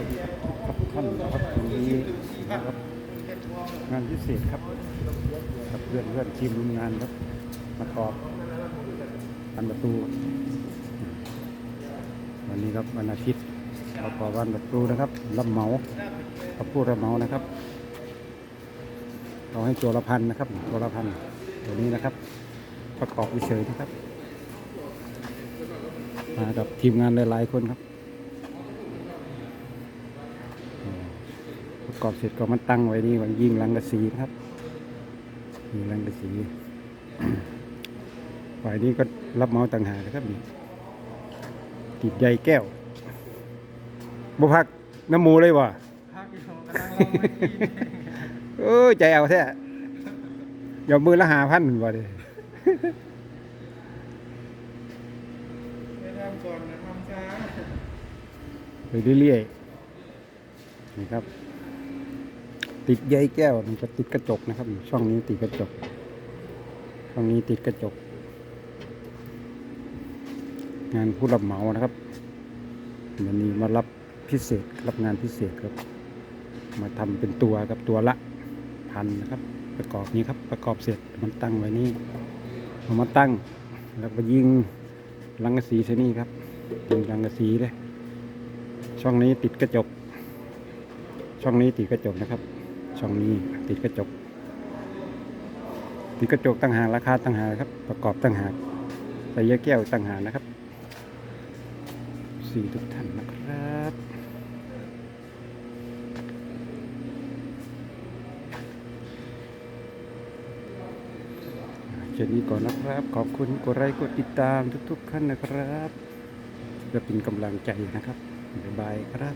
วัสดีครับทุกท่านครับวันนี้นะครับงานพิเศษครับกับเพื่อนเพื่อนทีมร่วมงานครับมากรอบอันประตู วันนี้ครับวันอาทิตย์เราขอวันประตูนะครับรับเหมากับผู้รับเหมานะครับเราให้ตัวละพันนะครับตัวละพันตัวนี้นะครับ ประกอบเฉยนะครับมากับทีมงานหลายๆคนครับอ่า ประกอบเสร็จก็มาตั้งไว้นี่วางยิงลังกระสีนะครับยิงลังกระสีฝ่ายนี้ก็รับเมาต่างหากนะครับนี่ติดใยแก้วบุพักน้ำมูเลยวะพักอยู่กำลังลงเออใจเอาแท้ย่ามือละหาพันบ่เลยไม่ทำก่อนนะทำช้าไปเรื่อยๆนี่ครับ ติดใยแก้วมันจะติดกระจกนะครับ ช่องนี้ติดกระจก ช่องนี้ติดกระจก งานผู้รับเหมานะครับวันนี้มารับพิเศษรับงานพิเศษครับ มาทำเป็นตัวครับตัวละพันนะครับ ประกอบนี้ครับประกอบเสร็จมันตั้งไว้นี่เอามาตั้งแล้วก็ยิงลังกะสีใส่นี่ครับยิงลังกะสีเลยช่องนี้ติดกระจก ช่องนี้ติดกระจกนะครับ ช่องนี้ติดกระจก ติดกระจกต่างหากราคาต่างหากครับ ประกอบต่างหากใส่เยอะแก้วต่างหากนะครับสี่ทุกท่านนะครับเช่นนี้ก่อนนะครับ ขอบคุณกดไลค์กดติดตามทุกๆท่านนะครับจะเป็นกำลังใจนะครับบ๊ายบายครับ